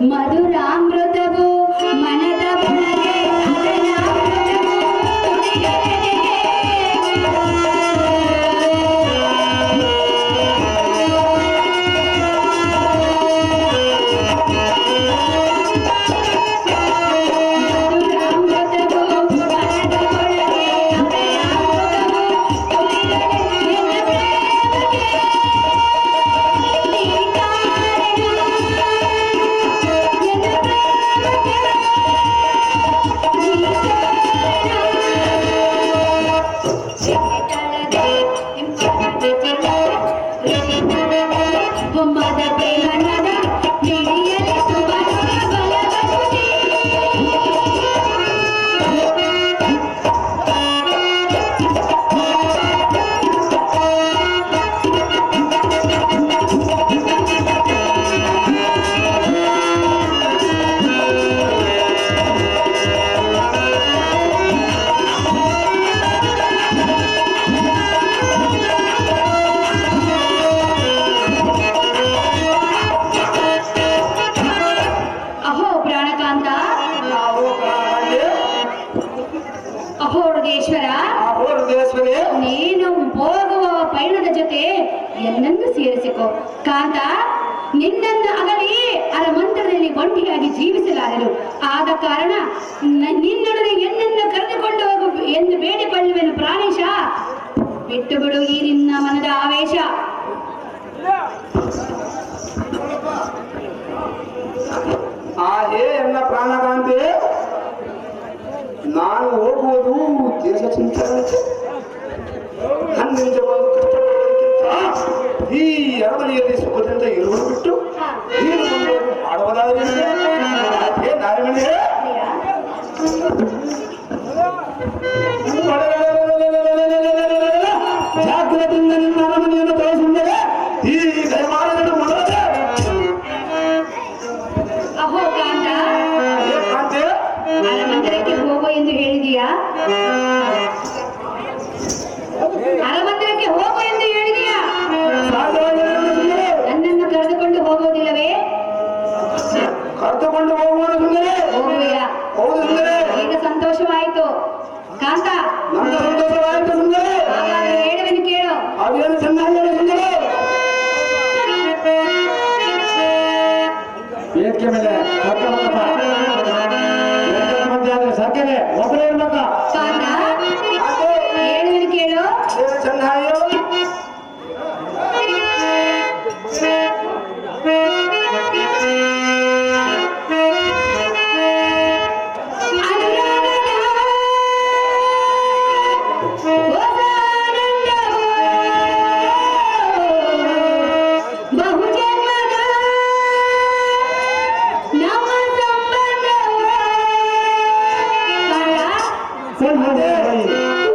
madura ಈ ನಿನ್ನ ಮನದ ಆವೇಶ ಆ ಹೇ ಎನ್ನ ಪ್ರಾಣಕಾಂತಿ ನಾನು ಹೋಗುವುದು ದೇಶ ಚಿಂತನಕ್ಕೆ ನನ್ನಿಂದ ಒಂದು ಕಷ್ಟಪಡುವುದಕ್ಕಿಂತ ಈ ಅರಮನೆಯಲ್ಲಿ ಸುಖದಿಂದ ಇರುವುದು ಬಿಟ್ಟು ನೀನು ಮುಂದೆ ಮಾಡುವುದಾದರೆ ಅದೇ ಜಾಗ್ರತೆಯಿಂದ ನಿನ್ನ ಅರಮನೆಯನ್ನು ಈ ಮೊದಲೇ ಅಹೋ ಕಾಂತ ಹೇ ಕಾಂತಿ ಅರಮಂದಿರಕ್ಕೆ ಹೋಗು ಎಂದು ಹೇಳಿದೀಯಾ? ಅರಮಂದಿರಕ್ಕೆ ಹೋಗೋ ಎಂದು ಹೇಳಿದೀಯಾ? ನನ್ನನ್ನು ಕರೆದುಕೊಂಡು ಹೋಗೋದಿಲ್ಲವೇ ಕರೆದುಕೊಂಡು ಹೋಗುವುದು ಸುಂದರಿ ಹೋಗುವೆಯಾ ಹೌದು ಸುಂದರಿ. ಈಗ ಸಂತೋಷವಾಯಿತು. ಕಾಂತ ನನ್ನ ಸಂತೋಷವಾಯಿತು ಸುಂದರಿ. Sen hadi.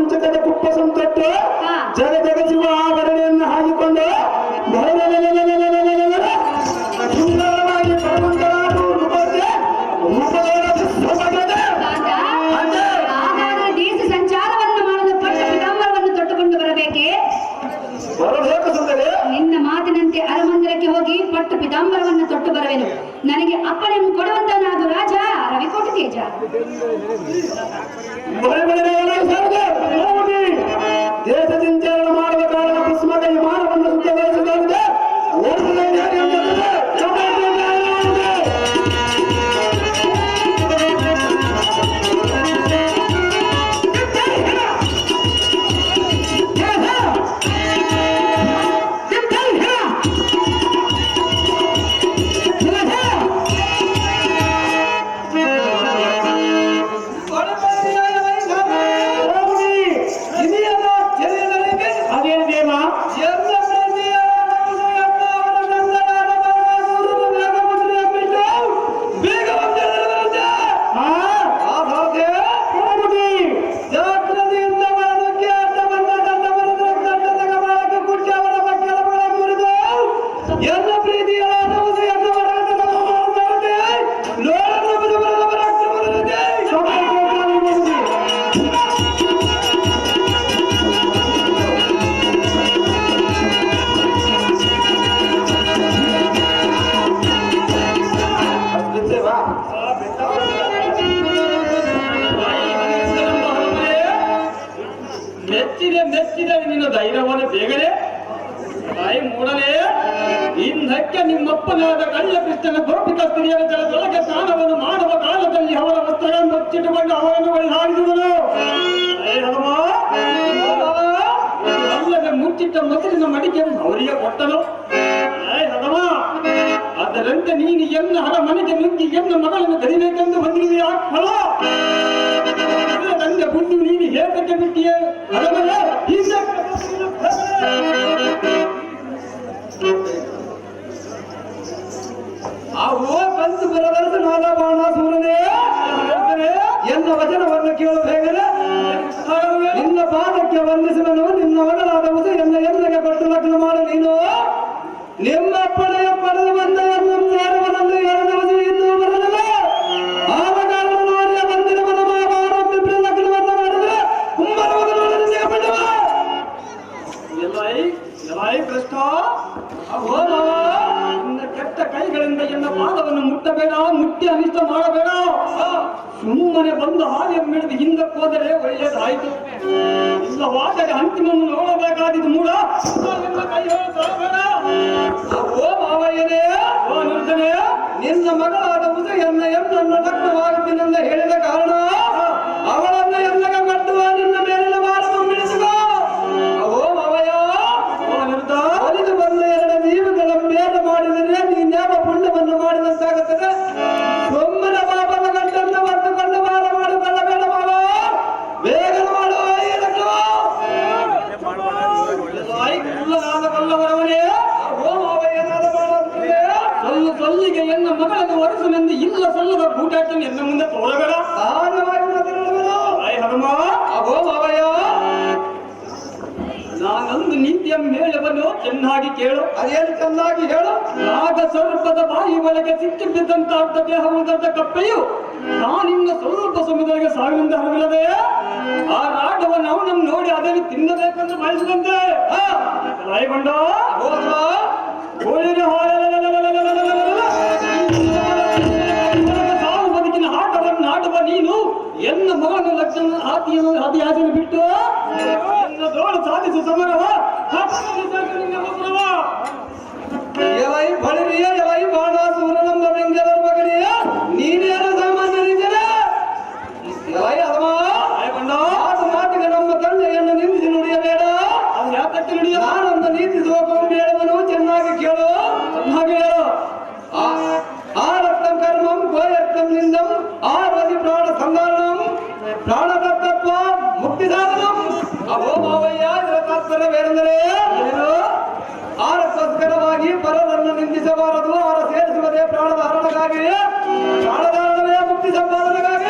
ವಂಚಕದ ಕುಪ್ಪಸಂ ಸಂತಟ್ಟು ಜಗ ಜಗ ಶಿವ ಆಭರಣೆಯನ್ನು ಹಾಕಿಕೊಂಡು ನಿನ್ನ ಮಾತಿನಂತೆ ಅರಮಂದಿರಕ್ಕೆ ಹೋಗಿ ಪಟ್ಟು ತೊಟ್ಟು ಬರಬೇಕು ನನಗೆ ಅಪ್ಪಣೆಯನ್ನು ಕೊಡುವಂತ ರಾಜ ರವಿಕೋಟ ತೇಜ. ಅಯ್ಯೋ ನಾ ನಿಮ್ಮ ಸ್ವಲ್ಪ ಸಮುದಾಯ ಸಾವಿನಿಂದ ಹರವಿಲ್ಲದೆ ಆ ರಾಟವನ್ನು ನಾವು ನಮ್ ನೋಡಿ ಅದನ್ನು ತಿನ್ನಬೇಕಂದ್ರೆ ಬಯಸಿದಂತೆ ಲಾಯ್ಕೊಂಡ ಕೋಳಿನ ಸಾವು ಬದುಕಿನ ಆಟವನ್ನು ಆಡುವ ನೀನು ಎನ್ನ ಮಗನ ಲಕ್ಷಣ ಹಾತಿಯನ್ನು ಹದಿಯಾಸನ ಬಿಟ್ಟು ದೋಳು ಸಾಧಿಸುವ ಸಮರವ ಸಂಪಾದನೆಗಾಗಿ ಸಾಲಗಾರರೇ ಮುಕ್ತಿ ಸಂಪಾದನೆಗಾಗಿ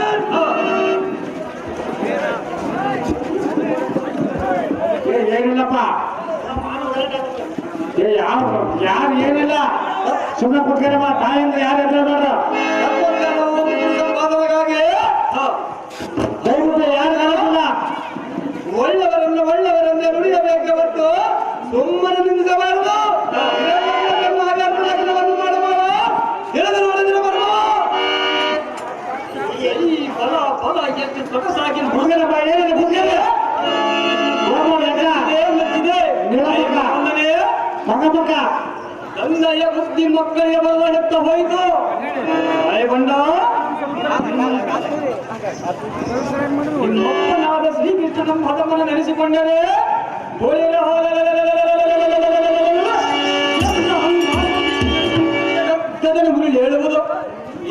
ಏನಿಲ್ಲಪ್ಪ ಯಾರು ಯಾರು ಏನಿಲ್ಲ ಸುಮ್ಮನೆ ಕೊಡ್ತೀರಮ್ಮ ತಾಯಿಂದ ಯಾರು ಎದುರು ಮಾಡ್ರ ನಿಮ್ಮಪ್ಪನಾದ ಶ್ರೀಕೃಷ್ಣನ ಪದವನ್ನು ನೆನೆಸಿಕೊಂಡರೆ ಗದ್ದೆಯನ್ನು ಮುರುಳಿ ಹೇಳುವುದು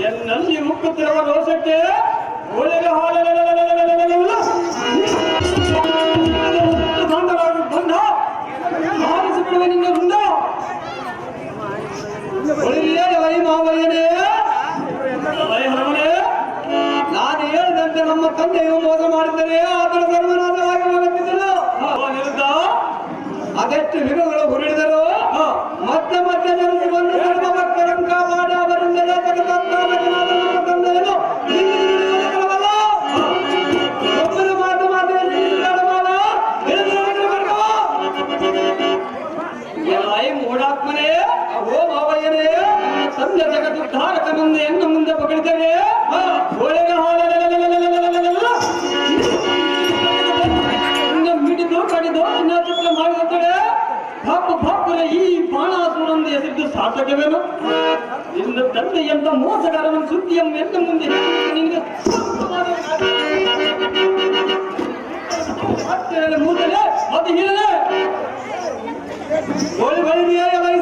ಎನ್ನಲ್ಲಿ ಉಕ್ಕುತ್ತಿರುವ ದೋಷಕ್ಕೆ ಹೋಳಿಗೆ ಬಂದ ಯುಗಗಳು ಹುರುಳಿದರು ಮತ್ತೆ ಮತ್ತೆ ಜನರು ಬಂದು ಧರ್ಮ ಭಕ್ತರನ್ನು ಕಾಪಾಡಿ ಅವರಿಂದಲೇ ಜಗತ್ತನ್ನಾಮಕನಾದ ನಮ್ಮ ತಂದೆಯನ್ನು ಮಾತು ಮೂಢಾತ್ಮನೇ ಮಾವಯ್ಯನೇ ತಂದೆ ಜಗದುದ್ಧಾರಕ ಮುಂದೆ ಎಂದು ಮುಂದೆ ಪಗಳಿದರೆ ಹೋಳಿಗೆ ಮಿಡಿದು ಎಸೆದು ಸಾರ್ಥಕವೇನು ನಿನ್ನ ತಂದೆಯಂತ ಮೋಸಗಾರನ ಸುದ್ದಿಯನ್ನು ಎನ್ನ ಮುಂದೆ ಹೇಳಿದರೆ ನಿನಗೆ ಮೂದಲೇ ಅದು ಹೇಳಲೇ ಗೋಳಿ ಬಳಿದೆಯಾ ಎಲೈ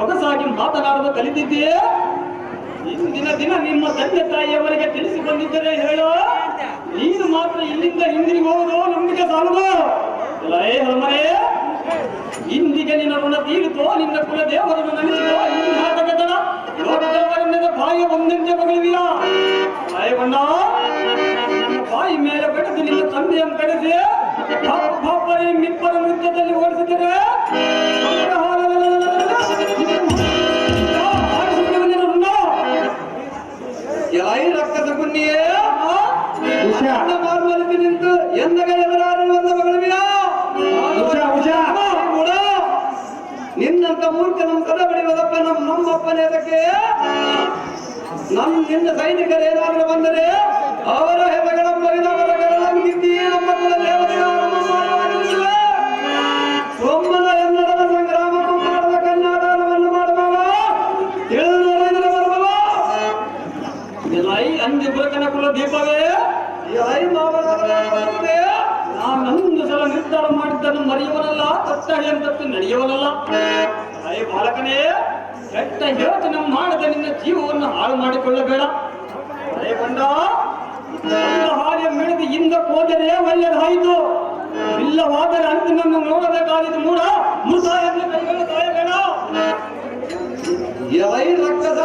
ಸೊಗಸಾಗಿ ಮಾತನಾಡಲು ಕಲಿತಿದ್ದೀಯೇ? ಇಂದಿನ ದಿನ ನಿಮ್ಮ ತಂದೆ ತಾಯಿಯವರಿಗೆ ತಿಳಿಸಿ ಬಂದಿದ್ದರೆ ಹೇಳೋ. ನೀನು ಮಾತ್ರ ಇಲ್ಲಿಂದ ಹಿಂದಿರುಗಿ ಹೋಗುದು, ನಂಬಿಕೆ ಸಾಲದು ಇಂದಿಗೆ ನಿನ್ನ ಋಣ ತೀರಿತೋ, ನಿನ್ನ ಕುಲ ದೇವರನ್ನು ನೆನೆಸಿಕೋ. ಬಾಯಿ ಒಂದಂತೆ ಬಗಳಿವಿಯ ಬಾಯಿ ಮೇಲೆ ಬೆಳೆದು ನಿನ್ನ ತಂದೆಯನ್ನು ಕಡೆಸಿ ಎನ್ನಡದ ಸೈನಿಕರು ಏನಾದರೂ ಬಂದರೆ ಅವರ ಅಂಜಿ ಬುರಕನ ಕುಲ ದೀಪವೇ ನಾನೊಂದು ಸಲ ಮಾಡಿದ್ದನ್ನು ಮರೆಯುವನಲ್ಲ ತತ್ತಹೆಯಂತದ್ದು ನಡೆಯುವನಲ್ಲ. ಅಯ್ಯ ಬಾಲಕನೇ ಕೆಟ್ಟ ಯೋಚನೆ ಮಾಡದೆ ನಿನ್ನ ಜೀವವನ್ನು ಹಾಳು ಮಾಡಿಕೊಳ್ಳಬೇಡ. ಹಾಗೆ ಮಿಡಿದು ಹಿಂದ ಹೋದರೆ ಒಳ್ಳೆಯದಾಯಿತು ಇಲ್ಲವಾದರೆ ಅಂತಿಮನ್ನು ನೋಡದ ಕಾಲಿದ ಮೂಡ. ಮೃತ ಎಂದು ಕೈಗಳು ತಾಯಬೇಡ ಎಲೈ ರಕ್ತದ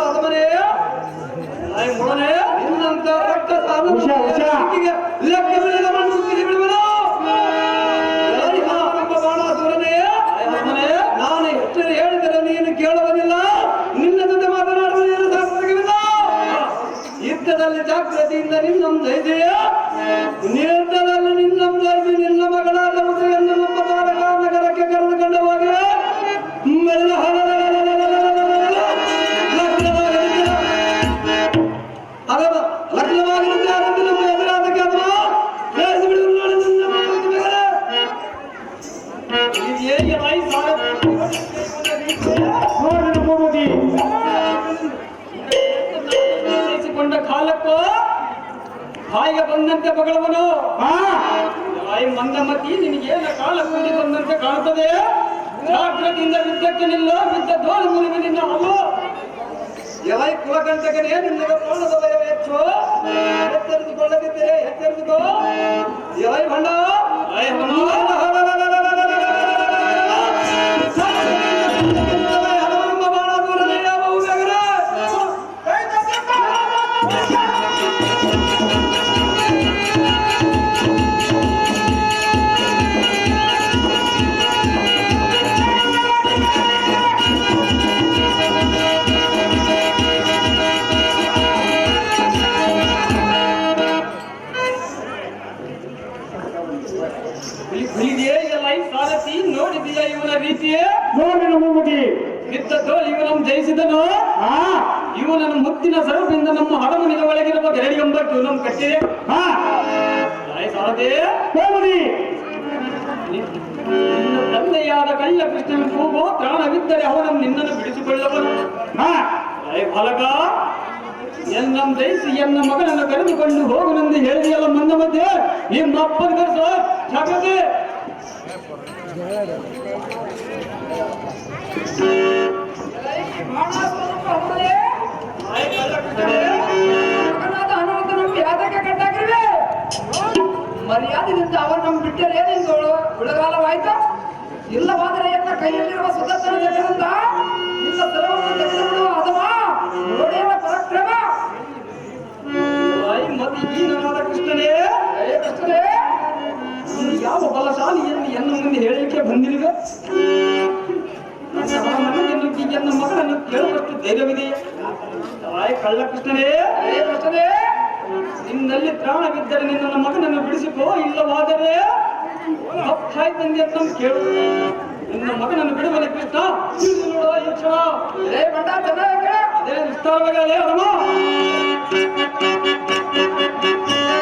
ಮುಳನೆ ನಿನ್ನಂತ ರಕ್ತದ ಉಷ, ಉಷ. കരിന്തം ജയ ജയ ಎನ್ನ ಜಯಿಸಿ ಎನ್ನ ಮಗನನ್ನು ಕರೆದುಕೊಂಡು ಹೋಗುನೆಂದು ಹೇಳಿದೆಯಲ್ಲ ಮಂದ ಮಧ್ಯೆ ನಿಮ್ಮ ಅಪ್ಪನ ಕರೆಸ ಜಾಗ್ರತೆ ತಾಯಿ ಅವರು ಮರ್ಯಾದೆಯಿಂದ ಅವರನ್ನು ಬಿಟ್ಟರೆ ನಿಂದು ಉಳಗಾಲವಾಯ್ತು ಇಲ್ಲವಾದರೆ ಎನ್ನ ಕೈಯಲ್ಲಿರುವ ಸುದರ್ಶನ ಜಗದಂತ? ನಿನ್ನ ಸರ್ವವನ್ನು ತೆಗೆದುಬಿಡುವ ಅಥವಾ ನೋಡೇನ ಪರಾಕ್ರಮ? ತಾಯಿ ಮತಿ ಹೀನನಾದ ಕೃಷ್ಣನೇ. ಕೃಷ್ಣನೇ ಯಾವ ಬಲಶಾಲಿಯನ್ನು ಎನ್ನು ಮುಂದೆ ಹೇಳಲಿಕ್ಕೆ ಬಂದಿರುವೆ ನನ್ನ ಮಗಳನ್ನು ಕೇಳುವಷ್ಟು ಧೈರ್ಯವಿದೆ ತಾಯಿ ಕಳ್ಳ ಕೃಷ್ಣನೇ. ಕೃಷ್ಣನೇ. ನಿನ್ನಲ್ಲಿ ಪ್ರಾಣವಿದ್ದರೆ ನಿನ್ನ ಮಗನನ್ನು ಬಿಡಿಸಿಕೋ ಇಲ್ಲವಾದರೆ? ತಂದೆ ಅಂತ ಕೇಳು. ನಿನ್ನ ಮಗನನ್ನು ಬಿಡುವನೆ ಕೃಷ್ಣ. ಅದೇ ವಿಸ್ತಾರವಾಗಿ ಅದೇ ಹನುಮ Thank you.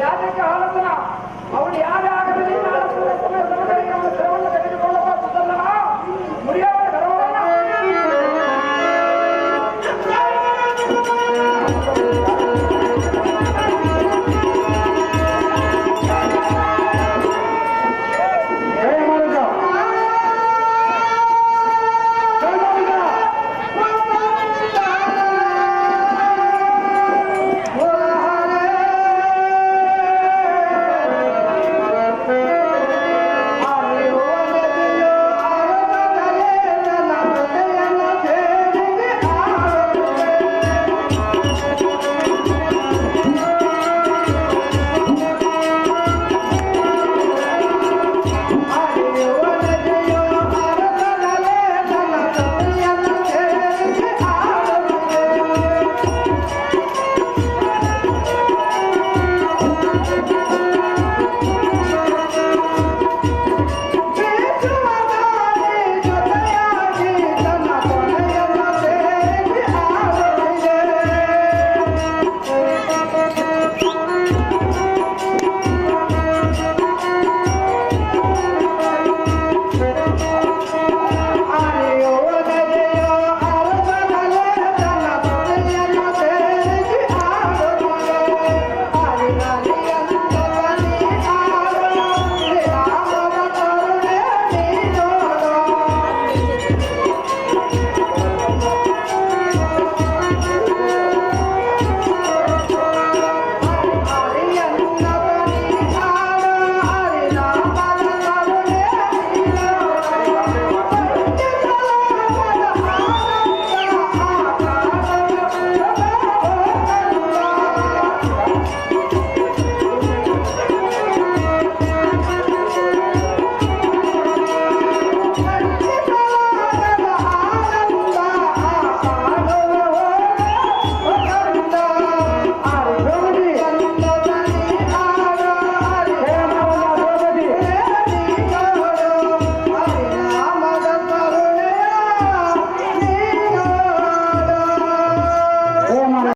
ಯಾತಕ್ಕೆ ಆಲೋಚನ ಅವಳು ಯಾರೇ ಆಗಲಿ ನಾಲ್ಕು ಸಮಯ ಸಮಯ Thank.